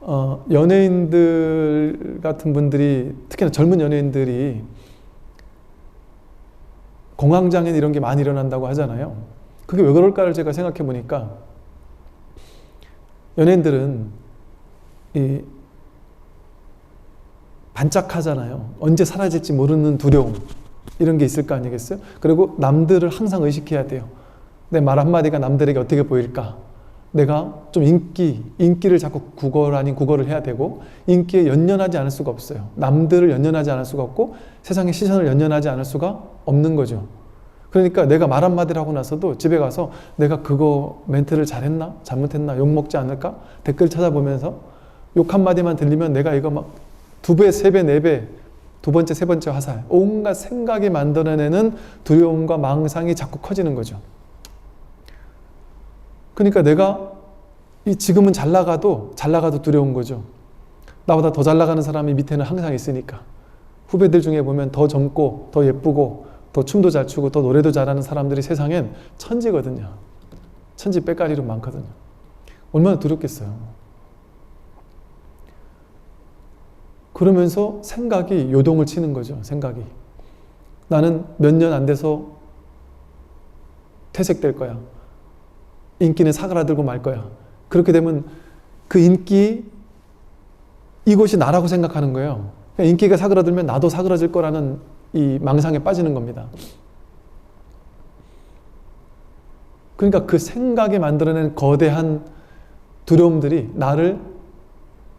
어, 연예인들 같은 분들이 특히나 젊은 연예인들이 공황장애 이런 게 많이 일어난다고 하잖아요. 그게 왜 그럴까를 제가 생각해 보니까 연예인들은 이 반짝하잖아요. 언제 사라질지 모르는 두려움 이런 게 있을 거 아니겠어요? 그리고 남들을 항상 의식해야 돼요. 내 말 한마디가 남들에게 어떻게 보일까? 내가 좀 인기, 인기를 자꾸 구걸 아닌 구걸을 해야 되고 인기에 연연하지 않을 수가 없어요. 남들을 연연하지 않을 수가 없고 세상의 시선을 연연하지 않을 수가 없는 거죠. 그러니까 내가 말 한마디를 하고 나서도 집에 가서 내가 그거 멘트를 잘했나? 잘못했나? 욕먹지 않을까? 댓글 찾아보면서 욕 한마디만 들리면 내가 이거 막 두 배, 세 배, 네 배, 두 번째, 세 번째 화살. 온갖 생각이 만들어내는 두려움과 망상이 자꾸 커지는 거죠. 그러니까 내가 이 지금은 잘 나가도 잘 나가도 두려운 거죠. 나보다 더 잘 나가는 사람이 밑에는 항상 있으니까. 후배들 중에 보면 더 젊고 더 예쁘고 더 춤도 잘 추고 더 노래도 잘하는 사람들이 세상엔 천지거든요. 천지 빼가리로 많거든요. 얼마나 두렵겠어요. 그러면서 생각이 요동을 치는 거죠. 생각이. 나는 몇 년 안 돼서 퇴색될 거야. 인기는 사그라들고 말 거야. 그렇게 되면 그 인기 이것이 나라고 생각하는 거예요. 그러니까 인기가 사그라들면 나도 사그라질 거라는 이 망상에 빠지는 겁니다. 그러니까 그 생각이 만들어낸 거대한 두려움들이 나를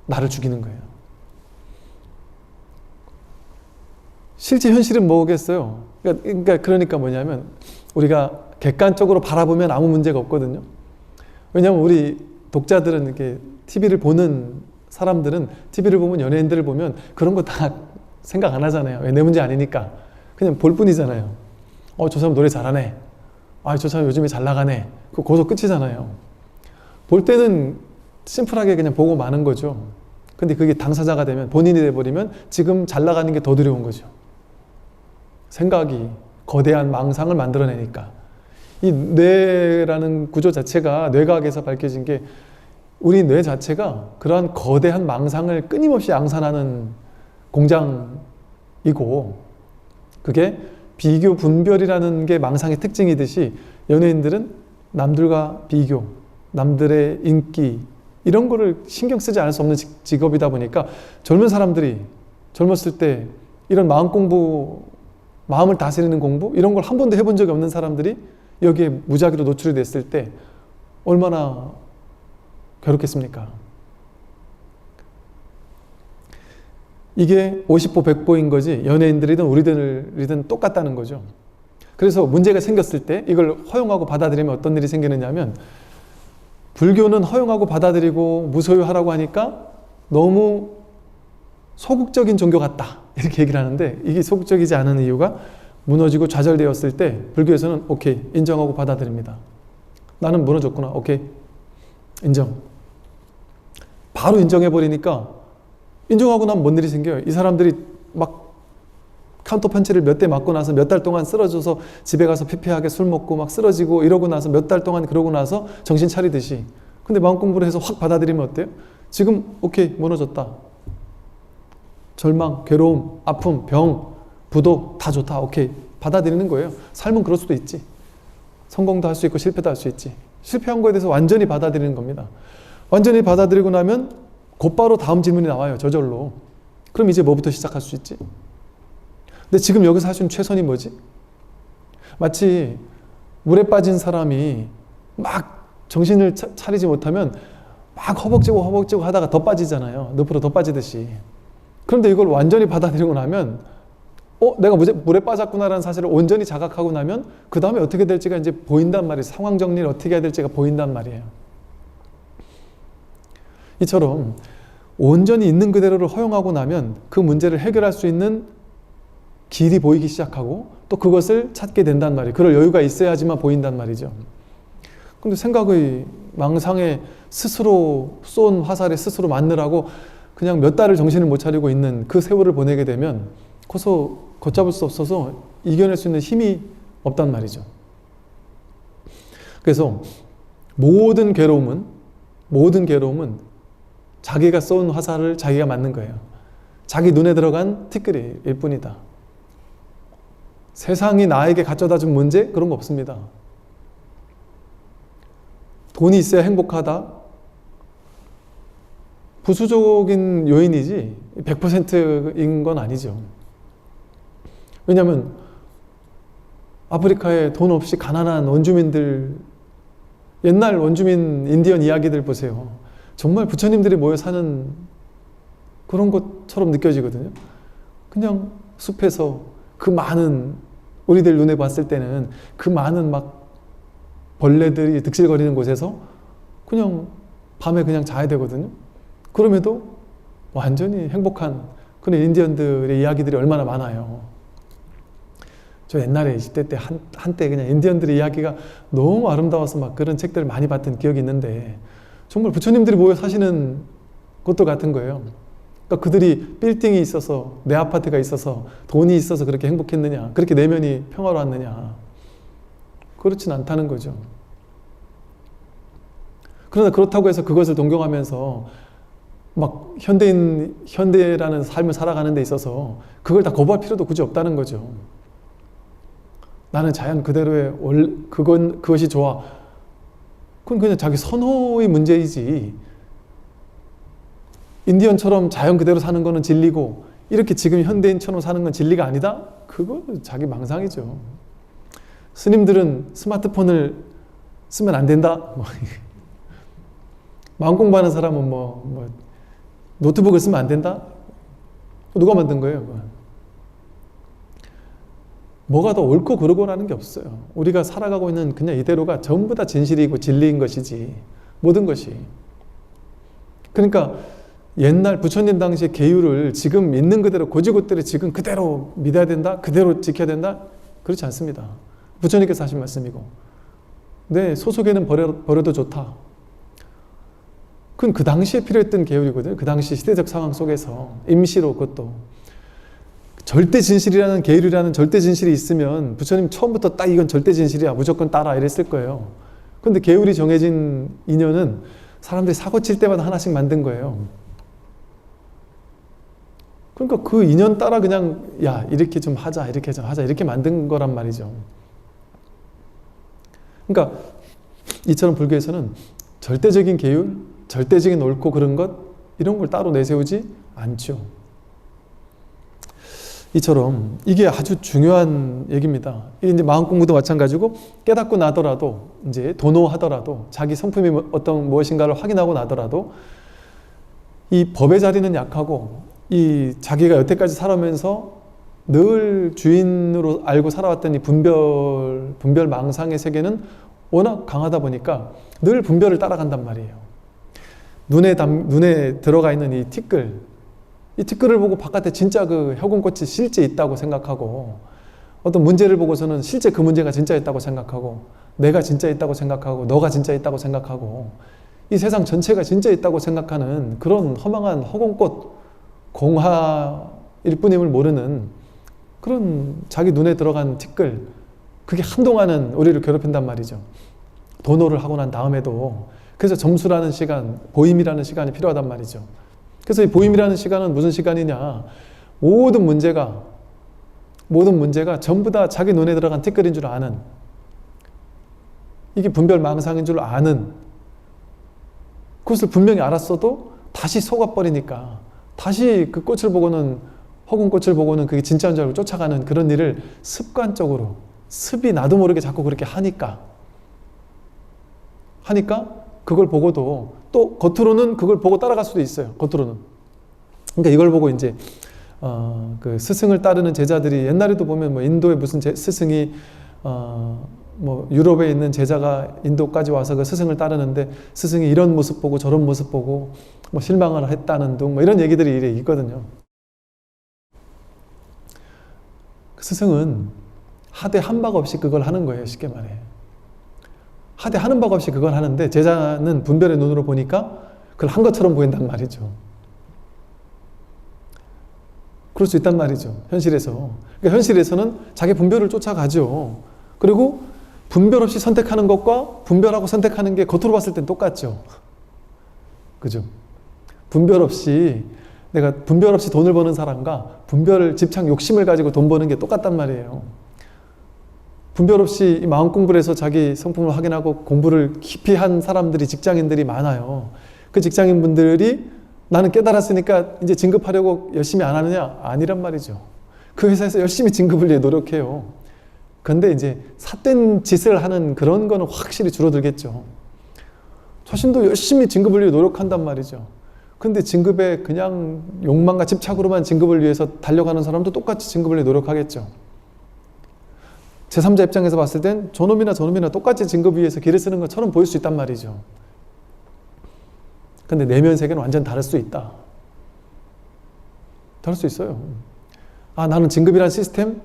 나를 죽이는 거예요. 실제 현실은 뭐겠어요? 그러니까, 그러니까 그러니까 뭐냐면 우리가 객관적으로 바라보면 아무 문제가 없거든요. 왜냐하면 우리 독자들은 이렇게 TV를 보는 사람들은 TV를 보면 연예인들을 보면 그런 거 다 생각 안 하잖아요. 왜내 문제 아니니까. 그냥 볼 뿐이잖아요. 어, 저 사람 노래 잘하네. 아, 저 사람 요즘에 잘 나가네. 그 거기서 끝이잖아요. 볼 때는 심플하게 그냥 보고 마는 거죠. 근데 그게 당사자가 되면 본인이 돼버리면 지금 잘 나가는 게 더 두려운 거죠. 생각이 거대한 망상을 만들어내니까. 이 뇌라는 구조 자체가 뇌과학에서 밝혀진 게 우리 뇌 자체가 그러한 거대한 망상을 끊임없이 양산하는 공장이고 그게 비교 분별이라는 게 망상의 특징이듯이 연예인들은 남들과 비교, 남들의 인기 이런 거를 신경 쓰지 않을 수 없는 직- 직업이다 보니까 젊은 사람들이 젊었을 때 이런 마음 공부, 마음을 다스리는 공부 이런 걸 한 번도 해본 적이 없는 사람들이 여기에 무작위로 노출이 됐을 때 얼마나 괴롭겠습니까? 이게 50보 100보인 거지 연예인들이든 우리들이든 똑같다는 거죠. 그래서 문제가 생겼을 때 이걸 허용하고 받아들이면 어떤 일이 생기느냐면 불교는 허용하고 받아들이고 무소유하라고 하니까 너무 소극적인 종교 같다 이렇게 얘기를 하는데 이게 소극적이지 않은 이유가 무너지고 좌절되었을 때 불교에서는 오케이 인정하고 받아들입니다. 나는 무너졌구나 오케이 인정. 바로 인정해 버리니까 인정하고 나면 뭔 일이 생겨요? 이 사람들이 막 카운터 펀치를 몇 대 맞고 나서 몇 달 동안 쓰러져서 집에 가서 피폐하게 술 먹고 막 쓰러지고 이러고 나서 몇 달 동안 그러고 나서 정신 차리듯이 근데 마음 공부를 해서 확 받아들이면 어때요? 지금 오케이 무너졌다. 절망, 괴로움, 아픔, 병, 부도 다 좋다. 오케이 받아들이는 거예요. 삶은 그럴 수도 있지. 성공도 할 수 있고 실패도 할 수 있지. 실패한 거에 대해서 완전히 받아들이는 겁니다. 완전히 받아들이고 나면 곧바로 다음 질문이 나와요. 저절로. 그럼 이제 뭐부터 시작할 수 있지? 근데 지금 여기서 할 수 있는 최선이 뭐지? 마치 물에 빠진 사람이 막 정신을 차, 차리지 못하면 막 허벅지고 허벅지고 하다가 더 빠지잖아요. 늪으로 더 빠지듯이. 그런데 이걸 완전히 받아들이고 나면 어, 내가 물에 빠졌구나라는 사실을 온전히 자각하고 나면 그 다음에 어떻게 될지가 이제 보인단 말이에요. 상황 정리를 어떻게 해야 될지가 보인단 말이에요. 이처럼 온전히 있는 그대로를 허용하고 나면 그 문제를 해결할 수 있는 길이 보이기 시작하고 또 그것을 찾게 된단 말이에요. 그럴 여유가 있어야지만 보인단 말이죠. 근데 생각의 망상에 스스로 쏜 화살에 스스로 맞느라고 그냥 몇 달을 정신을 못 차리고 있는 그 세월을 보내게 되면 커서 걷잡을 수 없어서 이겨낼 수 있는 힘이 없단 말이죠. 그래서 모든 괴로움은 모든 괴로움은 자기가 쏜 화살을 자기가 맞는 거예요. 자기 눈에 들어간 티끌일 뿐이다. 세상이 나에게 가져다 준 문제 그런 거 없습니다. 돈이 있어야 행복하다. 부수적인 요인이지 100%인 건 아니죠. 왜냐하면 아프리카에 돈 없이 가난한 원주민들 옛날 원주민 인디언 이야기들 보세요. 정말 부처님들이 모여 사는 그런 것처럼 느껴지거든요. 그냥 숲에서 그 많은 우리들 눈에 봤을 때는 그 많은 막 벌레들이 득실거리는 곳에서 그냥 밤에 그냥 자야 되거든요. 그럼에도 완전히 행복한 그런 인디언들의 이야기들이 얼마나 많아요. 저 옛날에 20대 때 한, 한때 그냥 인디언들의 이야기가 너무 아름다워서 막 그런 책들을 많이 봤던 기억이 있는데 정말 부처님들이 모여 사시는 것도 같은 거예요. 그러니까 그들이 빌딩이 있어서 내 아파트가 있어서 돈이 있어서 그렇게 행복했느냐 그렇게 내면이 평화로웠느냐 그렇진 않다는 거죠. 그러나 그렇다고 해서 그것을 동경하면서 막 현대인 현대라는 삶을 살아가는 데 있어서 그걸 다 거부할 필요도 굳이 없다는 거죠. 나는 자연 그대로의 월 그건 그것이 좋아. 그건 그냥 자기 선호의 문제이지. 인디언처럼 자연 그대로 사는 거는 진리고 이렇게 지금 현대인처럼 사는 건 진리가 아니다? 그거 자기 망상이죠. 스님들은 스마트폰을 쓰면 안 된다. 뭐 마음 공부하는 사람은 뭐, 뭐 노트북을 쓰면 안 된다? 누가 만든 거예요? 뭐가 더 옳고 그르고라는 게 없어요. 우리가 살아가고 있는 그냥 이대로가 전부 다 진실이고 진리인 것이지 모든 것이. 그러니까 옛날 부처님 당시의 계율을 지금 있는 그대로 고지고대로 지금 그대로 믿어야 된다, 그대로 지켜야 된다 그렇지 않습니다. 부처님께서 하신 말씀이고, 네 소속에는 버려, 버려도 좋다. 그건 그 당시에 필요했던 계율이거든요. 그 당시 시대적 상황 속에서 임시로 그것도 절대 진실이라는 계율이라는 절대 진실이 있으면 부처님 처음부터 딱 이건 절대 진실이야 무조건 따라 이랬을 거예요. 근데 계율이 정해진 인연은 사람들이 사고 칠 때마다 하나씩 만든 거예요. 그러니까 그 인연 따라 그냥 야 이렇게 좀 하자 이렇게 좀 하자 이렇게 만든 거란 말이죠. 그러니까 이처럼 불교에서는 절대적인 계율, 절대적인 옳고 그런 것 이런 걸 따로 내세우지 않죠. 이처럼 이게 아주 중요한 얘기입니다. 이제 마음 공부도 마찬가지고 깨닫고 나더라도 이제 도노하더라도 자기 성품이 뭐- 어떤 무엇인가를 확인하고 나더라도 이 법의 자리는 약하고 이 자기가 여태까지 살아오면서 늘 주인으로 알고 살아왔던 이 분별 분별 망상의 세계는 워낙 강하다 보니까 늘 분별을 따라간단 말이에요. 눈에 담 눈에 들어가 있는 이 티끌 이 티끌을 보고 바깥에 진짜 그 혁운꽃이 실제 있다고 생각하고 어떤 문제를 보고서는 실제 그 문제가 진짜 있다고 생각하고 내가 진짜 있다고 생각하고 너가 진짜 있다고 생각하고 이 세상 전체가 진짜 있다고 생각하는 그런 허망한 허공꽃 공하일 뿐임을 모르는 그런 자기 눈에 들어간 티끌 그게 한동안은 우리를 괴롭힌단 말이죠. 도노를 하고 난 다음에도 그래서 점수라는 시간, 보임이라는 시간이 필요하단 말이죠. 그래서 이 보임이라는 시간은 무슨 시간이냐? 모든 문제가 모든 문제가 전부 다 자기 눈에 들어간 티끌인 줄 아는 이게 분별 망상인 줄 아는 그것을 분명히 알았어도 다시 속아버리니까 다시 그 꽃을 보고는 허군 꽃을 보고는 그게 진짜인 줄 알고 쫓아가는 그런 일을 습관적으로 습이 나도 모르게 자꾸 그렇게 하니까 하니까 그걸 보고도 또 겉으로는 그걸 보고 따라갈 수도 있어요. 겉으로는. 그러니까 이걸 보고 이제 어, 그 스승을 따르는 제자들이 옛날에도 보면 뭐 인도에 무슨 제, 스승이 어, 뭐 유럽에 있는 제자가 인도까지 와서 그 스승을 따르는데 스승이 이런 모습 보고 저런 모습 보고 뭐 실망을 했다는 둥 뭐 이런 얘기들이 이래 있거든요. 그 스승은 하되 한박 없이 그걸 하는 거예요. 쉽게 말해. 하되 하는 박 없이 그걸 하는데 제자는 분별의 눈으로 보니까 그걸 한 것처럼 보인단 말이죠. 그럴 수 있단 말이죠. 현실에서. 그러니까 현실에서는 자기 분별을 쫓아가죠. 그리고 분별 없이 선택하는 것과 분별하고 선택하는 게 겉으로 봤을 땐 똑같죠. 그죠? 분별 없이 내가 분별 없이 돈을 버는 사람과 분별 집착 욕심을 가지고 돈 버는 게 똑같단 말이에요. 분별 없이 이 마음 공부를 해서 자기 성품을 확인하고 공부를 깊이 한 사람들이 직장인들이 많아요. 그 직장인 분들이 나는 깨달았으니까 이제 진급하려고 열심히 안 하느냐? 아니란 말이죠. 그 회사에서 열심히 진급을 위해 노력해요. 근데 이제 삿된 짓을 하는 그런 거는 확실히 줄어들겠죠. 자신도 열심히 진급을 위해 노력한단 말이죠. 근데 진급에 그냥 욕망과 집착으로만 진급을 위해서 달려가는 사람도 똑같이 진급을 위해 노력하겠죠. 제3자 입장에서 봤을 땐 저놈이나 저놈이나 똑같이 진급 위해서 길을 쓰는 것처럼 보일 수 있단 말이죠. 근데 내면 세계는 완전 다를 수 있다. 다를 수 있어요. 아, 나는 진급이란 시스템?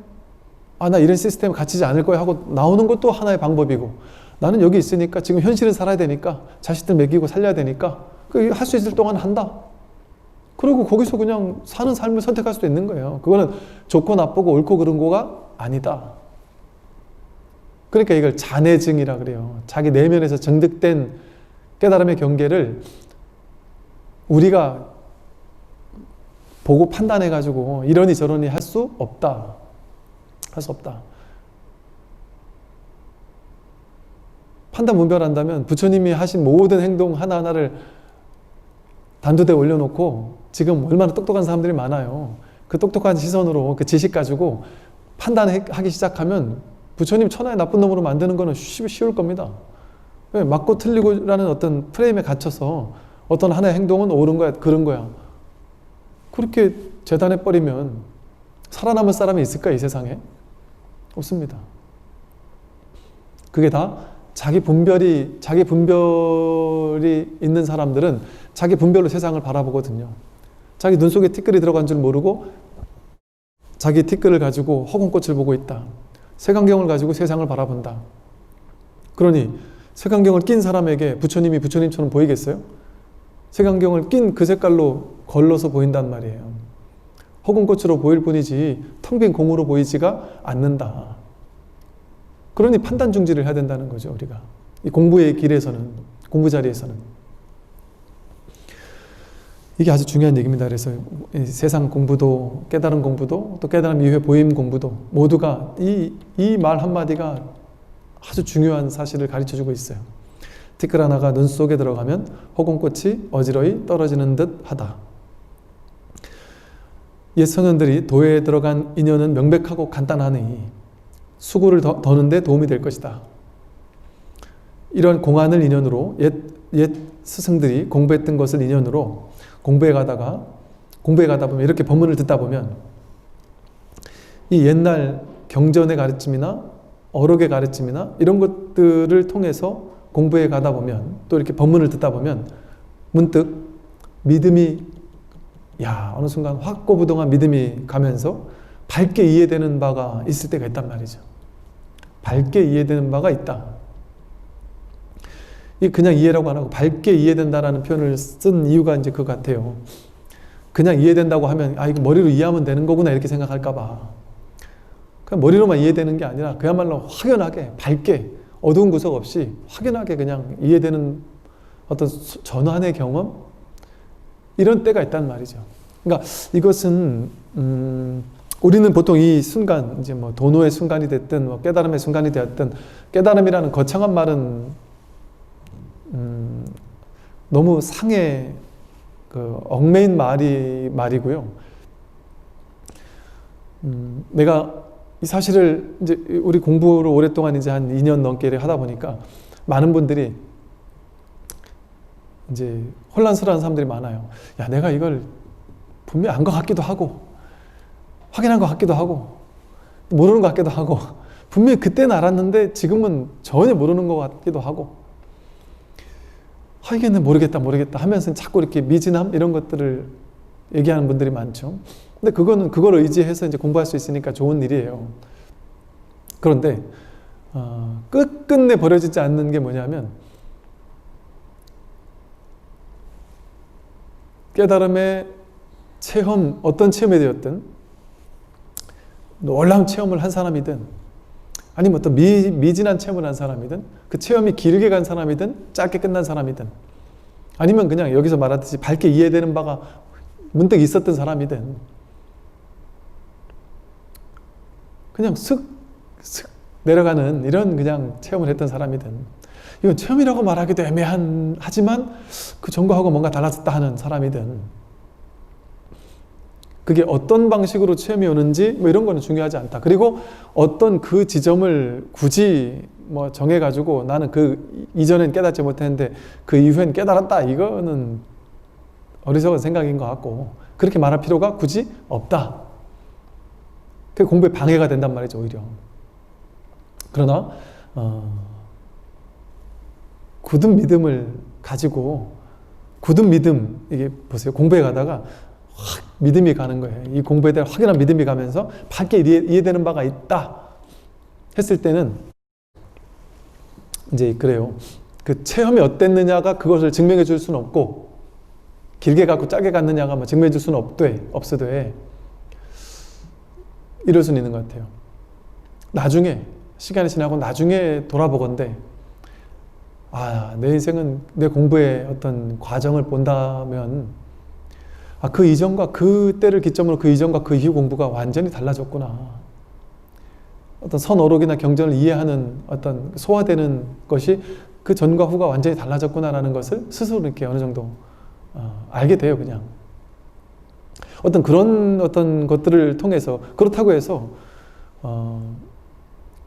아, 나 이런 시스템 갇히지 않을 거야 하고 나오는 것도 하나의 방법이고 나는 여기 있으니까 지금 현실은 살아야 되니까 자식들 먹이고 살려야 되니까 그할수 있을 동안 한다. 그리고 거기서 그냥 사는 삶을 선택할 수도 있는 거예요. 그거는 좋고 나쁘고 옳고 그른 거가 아니다. 그러니까 이걸 잔해증이라 그래요. 자기 내면에서 정득된 깨달음의 경계를 우리가 보고 판단해 가지고 이러니 저러니 할 수 없다. 할 수 없다. 판단 분별한다면 부처님이 하신 모든 행동 하나하나를 단두대 올려놓고 지금 얼마나 똑똑한 사람들이 많아요. 그 똑똑한 시선으로 그 지식 가지고 판단하기 시작하면 부처님 천하의 나쁜 놈으로 만드는 거는 쉬- 쉬울 겁니다. 왜? 맞고 틀리고라는 어떤 프레임에 갇혀서 어떤 하나의 행동은 옳은 거야, 그런 거야. 그렇게 재단해 버리면 살아남을 사람이 있을까, 이 세상에? 없습니다. 그게 다 자기 분별이, 자기 분별이 있는 사람들은 자기 분별로 세상을 바라보거든요. 자기 눈 속에 티끌이 들어간 줄 모르고 자기 티끌을 가지고 허공꽃을 보고 있다. 색안경을 가지고 세상을 바라본다. 그러니 색안경을 낀 사람에게 부처님이 부처님처럼 보이겠어요? 색안경을 낀 그 색깔로 걸러서 보인단 말이에요. 허공 꽃으로 보일 뿐이지 텅 빈 공으로 보이지가 않는다. 그러니 판단 중지를 해야 된다는 거죠, 우리가. 이 공부의 길에서는, 공부 자리에서는. 이게 아주 중요한 얘기입니다. 그래서 이 세상 공부도 깨달은 공부도 또 깨달음 이후에 보임 공부도 모두가 이 이 말 한마디가 아주 중요한 사실을 가르쳐 주고 있어요. 티끌 하나가 눈 속에 들어가면 허공꽃이 어지러이 떨어지는 듯 하다. 옛 선현들이 도에 들어간 인연은 명백하고 간단하니 수고를 더, 더는데 도움이 될 것이다. 이런 공안을 인연으로 옛, 옛 스승들이 공부했던 것을 인연으로 공부해 가다가 공부해 가다 보면 이렇게 법문을 듣다 보면 이 옛날 경전의 가르침이나 어록의 가르침이나 이런 것들을 통해서 공부해 가다 보면 또 이렇게 법문을 듣다 보면 문득 믿음이 야 어느 순간 확고부동한 믿음이 가면서 밝게 이해되는 바가 있을 때가 있단 말이죠. 밝게 이해되는 바가 있다. 이 그냥 이해라고 안 하고 밝게 이해된다라는 표현을 쓴 이유가 이제 그거 같아요. 그냥 이해된다고 하면 아 이거 머리로 이해하면 되는 거구나 이렇게 생각할까 봐. 그냥 머리로만 이해되는 게 아니라 그야말로 확연하게 밝게 어두운 구석 없이 확연하게 그냥 이해되는 어떤 수- 전환의 경험 이런 때가 있단 말이죠. 그러니까 이것은 음, 우리는 보통 이 순간 이제 뭐 도노의 순간이 됐든 뭐 깨달음의 순간이 되었든 깨달음이라는 거창한 말은 음, 너무 상해 그 얽매인 말이 말이고요. 음, 내가 이 사실을 이제 우리 공부를 오랫동안 이제 한 2년 넘게 하다 보니까 많은 분들이 이제 혼란스러운 사람들이 많아요. 야, 내가 이걸 분명히 안것 같기도 하고, 확인한 것 같기도 하고, 모르는 것 같기도 하고, 분명히 그때는 알았는데 지금은 전혀 모르는 것 같기도 하고, 아, 이게는 모르겠다, 모르겠다 하면서 자꾸 이렇게 미진함 이런 것들을 얘기하는 분들이 많죠. 근데 그거는 그걸 의지해서 이제 공부할 수 있으니까 좋은 일이에요. 그런데 어, 끝끝내 버려지지 않는 게 뭐냐면 깨달음의 체험 어떤 체험이 되었든 놀라운 체험을 한 사람이든 아니면 어떤 미, 미진한 체험을 한 사람이든 그 체험이 길게 간 사람이든 짧게 끝난 사람이든 아니면 그냥 여기서 말하듯이 밝게 이해되는 바가 문득 있었던 사람이든 그냥 슥, 슥 내려가는 이런 그냥 체험을 했던 사람이든 이건 체험이라고 말하기도 애매한 하지만 그 전과하고 뭔가 달라졌다 하는 사람이든 그게 어떤 방식으로 체험이 오는지 뭐 이런 거는 중요하지 않다. 그리고 어떤 그 지점을 굳이 뭐 정해가지고 나는 그 이전엔 깨닫지 못했는데 그 이후엔 깨달았다. 이거는 어리석은 생각인 것 같고 그렇게 말할 필요가 굳이 없다. 그게 공부에 방해가 된단 말이죠, 오히려. 그러나 어, 굳은 믿음을 가지고 굳은 믿음 이게 보세요 공부해 가다가 확 믿음이 가는 거예요. 이 공부에 대한 확연한 믿음이 가면서 밝게 이해, 이해 되는 바가 있다 했을 때는 이제 그래요. 그 체험이 어땠느냐가 그것을 증명해 줄 수는 없고 길게 갖고 짧게 갔느냐가 뭐 증명해 줄 수는 없되 없어도에 이럴 수는 있는 것 같아요. 나중에 시간이 지나고 나중에 돌아보건대 아, 내 인생은 내 공부의 어떤 과정을 본다면 아, 그 이전과 그 때를 기점으로 그 이전과 그 이후 공부가 완전히 달라졌구나. 어떤 선어록이나 경전을 이해하는 어떤 소화되는 것이 그 전과 후가 완전히 달라졌구나라는 것을 스스로 이렇게 어느 정도 어, 알게 돼요, 그냥. 어떤 그런 어떤 것들을 통해서 그렇다고 해서 어,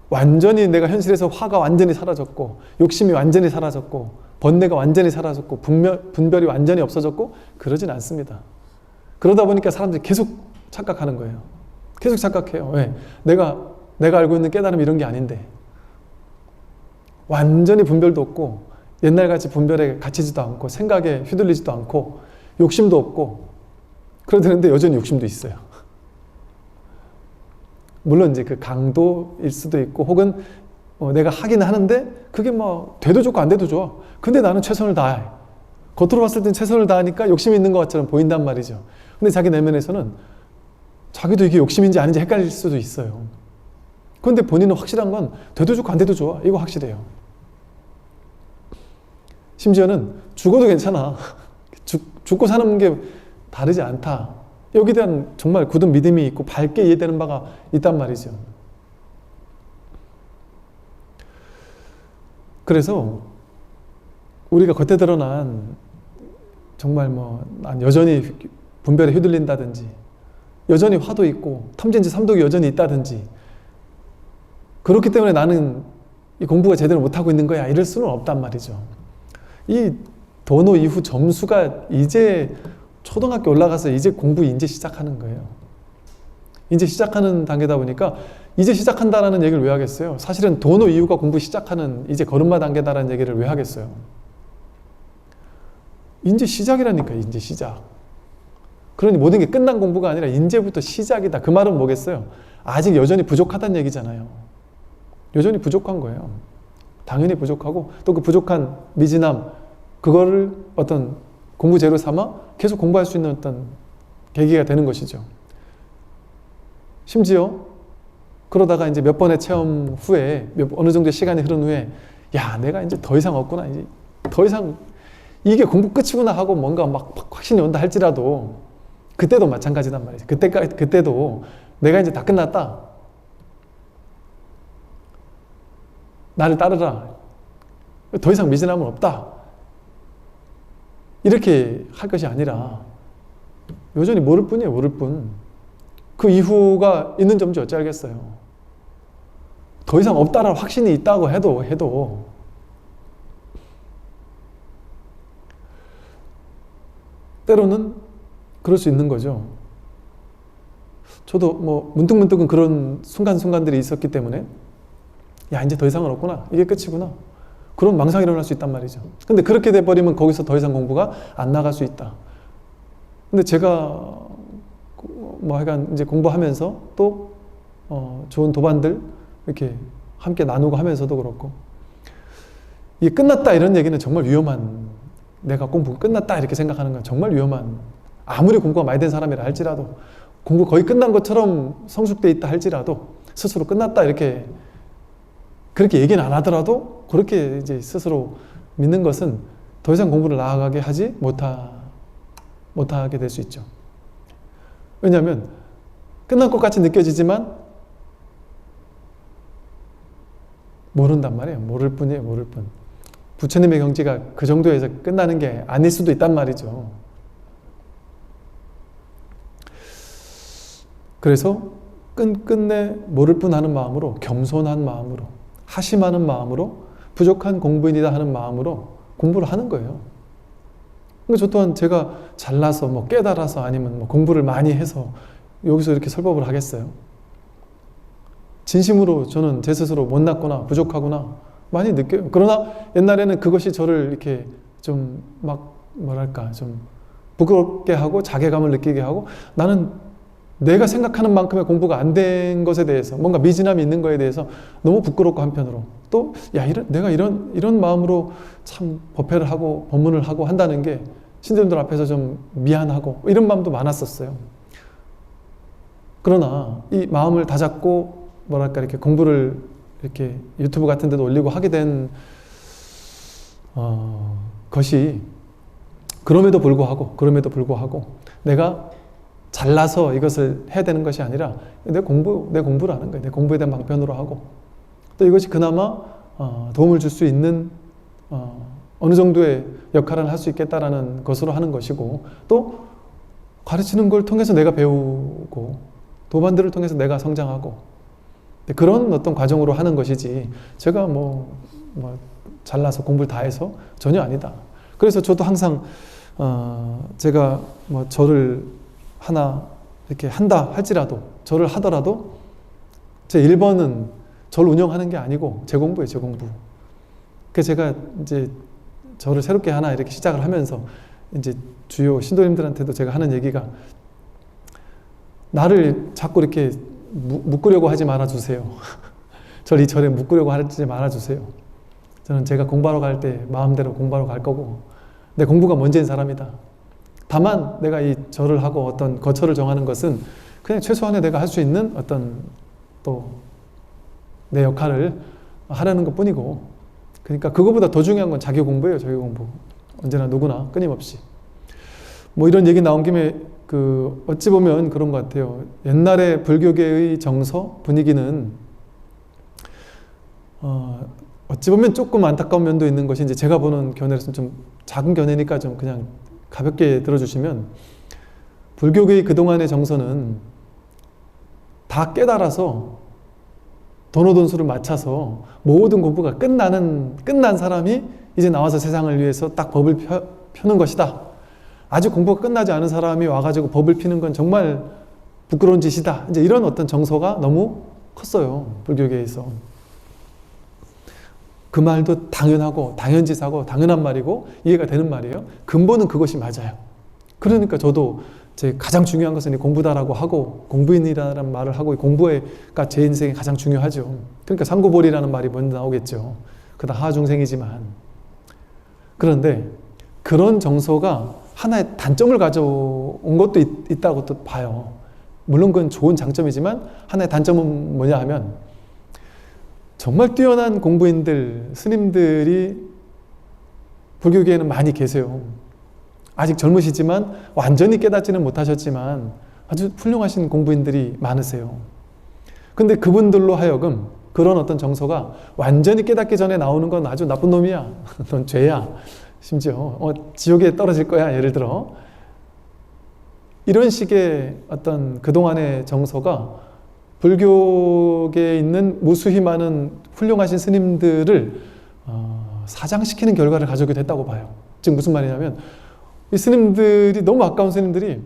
완전히 내가 현실에서 화가 완전히 사라졌고 욕심이 완전히 사라졌고 번뇌가 완전히 사라졌고 분별, 분별이 완전히 없어졌고 그러진 않습니다. 그러다 보니까 사람들이 계속 착각하는 거예요. 계속 착각해요. 왜? 내가 내가 알고 있는 깨달음 이런 게 아닌데 완전히 분별도 없고 옛날같이 분별에 갇히지도 않고 생각에 휘둘리지도 않고 욕심도 없고 그러는데 여전히 욕심도 있어요. 물론 이제 그 강도일 수도 있고 혹은 어, 내가 하긴 하는데 그게 뭐 돼도 좋고 안 돼도 좋아. 근데 나는 최선을 다해. 겉으로 봤을 땐 최선을 다하니까 욕심이 있는 것처럼 보인단 말이죠. 근데 자기 내면에서는 자기도 이게 욕심인지 아닌지 헷갈릴 수도 있어요. 그런데 본인은 확실한 건 돼도 좋고 안 돼도 좋아. 이거 확실해요. 심지어는 죽어도 괜찮아. 죽, 죽고 사는 게 다르지 않다. 여기에 대한 정말 굳은 믿음이 있고 밝게 이해되는 바가 있단 말이죠. 그래서 우리가 겉에 드러난 정말 뭐 난 여전히 분별에 휘둘린다든지 여전히 화도 있고 탐진치 삼독이 여전히 있다든지 그렇기 때문에 나는 이 공부가 제대로 못하고 있는 거야 이럴 수는 없단 말이죠. 이 도노 이후 점수가 이제 초등학교 올라가서 이제 공부 이제 시작하는 거예요. 이제 시작하는 단계다 보니까 이제 시작한다라는 얘기를 왜 하겠어요? 사실은 도노 이후가 공부 시작하는 이제 걸음마 단계다라는 얘기를 왜 하겠어요? 이제 시작이라니까 이제 시작. 그러니 모든 게 끝난 공부가 아니라 이제부터 시작이다. 그 말은 뭐겠어요? 아직 여전히 부족하다는 얘기잖아요. 여전히 부족한 거예요. 당연히 부족하고 또 그 부족한 미진함 그거를 어떤 공부 재료 삼아 계속 공부할 수 있는 어떤 계기가 되는 것이죠. 심지어 그러다가 이제 몇 번의 체험 후에 몇, 어느 정도 시간이 흐른 후에 야 내가 이제 더 이상 없구나 이제 더 이상 이게 공부 끝이구나 하고 뭔가 막 확신이 온다 할지라도 그때도 마찬가지단 말이죠. 그때까 그때도 내가 이제 다 끝났다. 나를 따르라. 더 이상 미진함은 없다. 이렇게 할 것이 아니라 여전히 모를 뿐이에요, 모를 뿐. 그 이후가 있는 점지 어찌 알겠어요. 더 이상 없다라는 확신이 있다고 해도, 해도 때로는 그럴 수 있는 거죠. 저도 뭐 문득문득은 그런 순간순간들이 있었기 때문에 야 이제 더 이상은 없구나. 이게 끝이구나. 그런 망상이 일어날 수 있단 말이죠. 근데 그렇게 돼버리면 거기서 더 이상 공부가 안 나갈 수 있다. 근데 제가 뭐 하여간 이제 공부하면서 또 어, 좋은 도반들 이렇게 함께 나누고 하면서도 그렇고 이게 끝났다 이런 얘기는 정말 위험한 내가 공부 끝났다 이렇게 생각하는 건 정말 위험한 아무리 공부가 많이 된 사람이라 할지라도 공부 거의 끝난 것처럼 성숙돼 있다 할지라도 스스로 끝났다 이렇게 그렇게 얘기는 안 하더라도 그렇게 이제 스스로 믿는 것은 더더 이상 공부를 나아가게 하지 못하, 못하게 될 수 있죠. 왜냐하면 끝난 것 같이 느껴지지만 모른단 말이에요. 모를 뿐이에요. 모를 뿐. 부처님의 경지가 그 정도에서 끝나는 게 아닐 수도 있단 말이죠. 그래서 끝끝내 모를 뿐 하는 마음으로 겸손한 마음으로 하심하는 마음으로 부족한 공부인이다 하는 마음으로 공부를 하는 거예요. 그러니까 저 또한 제가 잘나서 뭐 깨달아서 아니면 뭐 공부를 많이 해서 여기서 이렇게 설법을 하겠어요. 진심으로 저는 제 스스로 못났구나 부족하구나 많이 느껴요. 그러나 옛날에는 그것이 저를 이렇게 좀 막 뭐랄까 좀 부끄럽게 하고 자괴감을 느끼게 하고 나는 내가 생각하는 만큼의 공부가 안 된 것에 대해서 뭔가 미진함이 있는 거에 대해서 너무 부끄럽고 한편으로 또 야 이런 내가 이런 이런 마음으로 참 법회를 하고 법문을 하고 한다는 게 신도님들 앞에서 좀 미안하고 이런 마음도 많았었어요. 그러나 이 마음을 다잡고 뭐랄까 이렇게 공부를 이렇게 유튜브 같은 데도 올리고 하게 된 어, 것이 그럼에도 불구하고 그럼에도 불구하고 내가 잘나서 이것을 해야 되는 것이 아니라 내 공부 내 공부를 하는 거예요. 내 공부에 대한 방편으로 하고 또 이것이 그나마 어, 도움을 줄 수 있는 어, 어느 정도의 역할을 할 수 있겠다라는 것으로 하는 것이고 또 가르치는 걸 통해서 내가 배우고 도반들을 통해서 내가 성장하고 그런 어떤 과정으로 하는 것이지 제가 뭐, 뭐 잘나서 공부를 다 해서 전혀 아니다. 그래서 저도 항상 어 제가 뭐 저를 하나 이렇게 한다 할지라도 저를 하더라도 제 1번은 저를 운영하는 게 아니고 제 공부예요, 제 공부. 그 제가 이제 저를 새롭게 하나 이렇게 시작을 하면서 이제 주요 신도님들한테도 제가 하는 얘기가 나를 자꾸 이렇게 무- 묶으려고 하지 말아 주세요. 저를 이 절에 묶으려고 하지 말아 주세요. 저는 제가 공부하러 갈 때 마음대로 공부하러 갈 거고 내 공부가 먼저인 사람이다. 다만 내가 이 절을 하고 어떤 거처를 정하는 것은 그냥 최소한의 내가 할 수 있는 어떤 또 내 역할을 하려는 것 뿐이고 그러니까 그거보다 더 중요한 건 자기 공부예요 자기 공부. 언제나 누구나 끊임없이. 뭐 이런 얘기 나온 김에 그 어찌 보면 그런 것 같아요. 옛날에 불교계의 정서 분위기는 어 어찌 보면 조금 안타까운 면도 있는 것이 이제 제가 보는 견해로서는 좀 작은 견해니까 좀 그냥 가볍게 들어주시면 불교계의 그동안의 정서는 다 깨달아서 돈오돈수를 맞춰서 모든 공부가 끝나는 끝난 사람이 이제 나와서 세상을 위해서 딱 법을 펴, 펴는 것이다. 아직 공부가 끝나지 않은 사람이 와가지고 법을 피는 건 정말 부끄러운 짓이다. 이제 이런 어떤 정서가 너무 컸어요 불교계에서. 그 말도 당연하고 당연지사고 당연한 말이고 이해가 되는 말이에요. 근본은 그것이 맞아요. 그러니까 저도 제 가장 중요한 것은 이 공부다라고 하고 공부인이라는 말을 하고 이 공부가 제 인생에 가장 중요하죠. 그러니까 상고볼이라는 말이 먼저 나오겠죠. 그다 하중생이지만 그런데 그런 정서가 하나의 단점을 가져온 것도 있, 다고또 봐요. 물론 그건 좋은 장점이지만 하나의 단점은 뭐냐 하면 정말 뛰어난 공부인들, 스님들이 불교계에는 많이 계세요. 아직 젊으시지만 완전히 깨닫지는 못하셨지만 아주 훌륭하신 공부인들이 많으세요. 근데 그분들로 하여금 그런 어떤 정서가 완전히 깨닫기 전에 나오는 건 아주 나쁜 놈이야. 넌 죄야. 심지어 어, 지옥에 떨어질 거야. 예를 들어. 이런 식의 어떤 그동안의 정서가 불교계에 있는 무수히 많은 훌륭하신 스님들을 어, 사장시키는 결과를 가져오게 됐다고 봐요. 즉 무슨 말이냐면 이 스님들이 너무 아까운 스님들이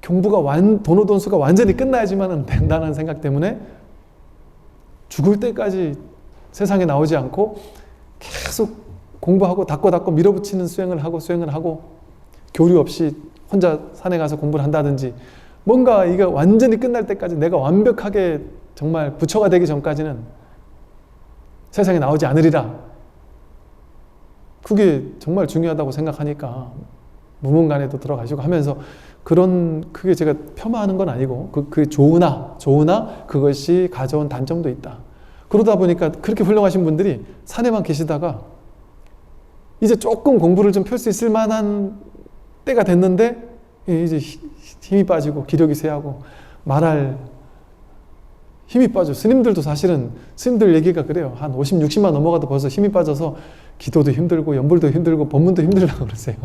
경부가 완 돈오돈수가 완전히 끝나야지만 된다는 생각 때문에 죽을 때까지 세상에 나오지 않고 계속 공부하고 닦고 닦고 밀어붙이는 수행을 하고 수행을 하고 교류 없이 혼자 산에 가서 공부를 한다든지 뭔가 이게 완전히 끝날 때까지 내가 완벽하게 정말 부처가 되기 전까지는 세상에 나오지 않으리라. 그게 정말 중요하다고 생각하니까 무문간에도 들어가시고 하면서 그런 그게 제가 폄하하는 건 아니고 그, 그 좋으나 좋으나 그것이 가져온 단점도 있다. 그러다 보니까 그렇게 훌륭하신 분들이 산에만 계시다가 이제 조금 공부를 좀 펼 수 있을 만한 때가 됐는데 이제 히- 힘이 빠지고 기력이 쇠하고 말할 힘이 빠져. 스님들도 사실은 스님들 얘기가 그래요. 한 50, 60만 넘어가도 벌써 힘이 빠져서 기도도 힘들고 연불도 힘들고 법문도 힘들다고 그러세요.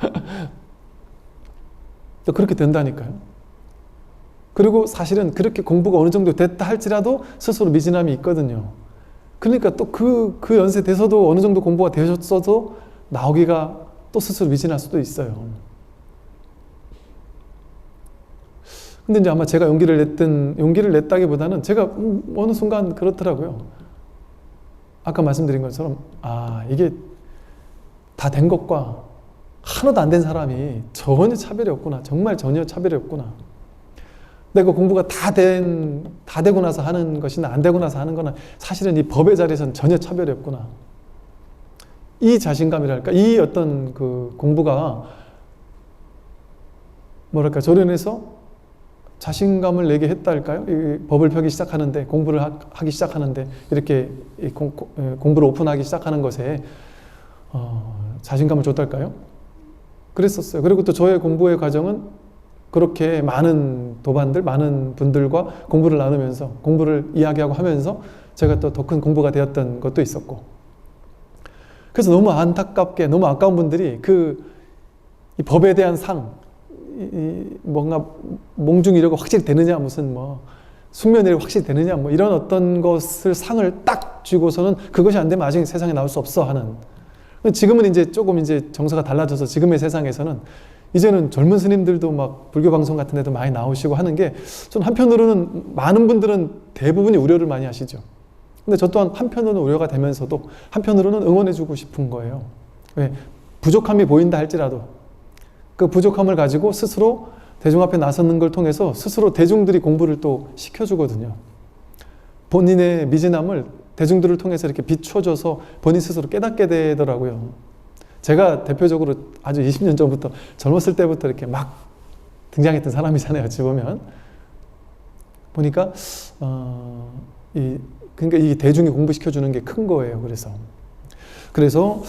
또 그렇게 된다니까요. 그리고 사실은 그렇게 공부가 어느 정도 됐다 할지라도 스스로 미진함이 있거든요. 그러니까 또 그, 그 연세 돼서도 어느 정도 공부가 되셨어도 나오기가 또 스스로 미진할 수도 있어요. 근데 이제 아마 제가 용기를 냈던, 용기를 냈다기보다는 제가 음, 어느 순간 그렇더라고요. 아까 말씀드린 것처럼, 아, 이게 다 된 것과 하나도 안 된 사람이 전혀 차별이 없구나. 정말 전혀 차별이 없구나. 내가 공부가 다 된, 다 되고 나서 하는 것이나 안 되고 나서 하는 거나 사실은 이 법의 자리에서는 전혀 차별이 없구나. 이 자신감이랄까, 이 어떤 그 공부가 뭐랄까, 조련해서 자신감을 내게 했다 할까요? 이 법을 펴기 시작하는데, 공부를 하- 하기 시작하는데, 이렇게 이 공, 고- 에, 공부를 오픈하기 시작하는 것에 어, 자신감을 줬달까요? 그랬었어요. 그리고 또 저의 공부의 과정은 그렇게 많은 도반들, 많은 분들과 공부를 나누면서 공부를 이야기하고 하면서 제가 또 더 큰 공부가 되었던 것도 있었고. 그래서 너무 안타깝게, 너무 아까운 분들이 그이 법에 대한 상, 뭔가 몽중이려고 확실히 되느냐, 무슨 뭐 숙면이라고 확실히 되느냐, 뭐 이런 어떤 것을 상을 딱 쥐고서는 그것이 안 되면 아직 세상에 나올 수 없어 하는. 지금은 이제 조금 이제 정서가 달라져서 지금의 세상에서는 이제는 젊은 스님들도 막 불교 방송 같은 데도 많이 나오시고 하는 게 전 한편으로는 많은 분들은 대부분이 우려를 많이 하시죠. 근데 저 또한 한편으로는 우려가 되면서도 한편으로는 응원해주고 싶은 거예요. 왜? 부족함이 보인다 할지라도 그 부족함을 가지고 스스로 대중 앞에 나서는 걸 통해서 스스로 대중들이 공부를 또 시켜주거든요. 본인의 미진함을 대중들을 통해서 이렇게 비춰줘서 본인 스스로 깨닫게 되더라고요. 제가 대표적으로 아주 20년 전부터 젊었을 때부터 이렇게 막 등장했던 사람이잖아요. 어찌 보면 보니까 어, 이 그러니까 이 대중이 공부시켜 주는 게 큰 거예요. 그래서 그래서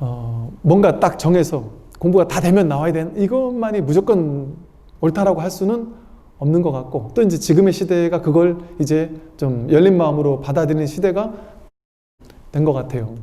어, 뭔가 딱 정해서 공부가 다 되면 나와야 되는 이것만이 무조건 옳다라고 할 수는 없는 것 같고 또 이제 지금의 시대가 그걸 이제 좀 열린 마음으로 받아들이는 시대가 된 것 같아요.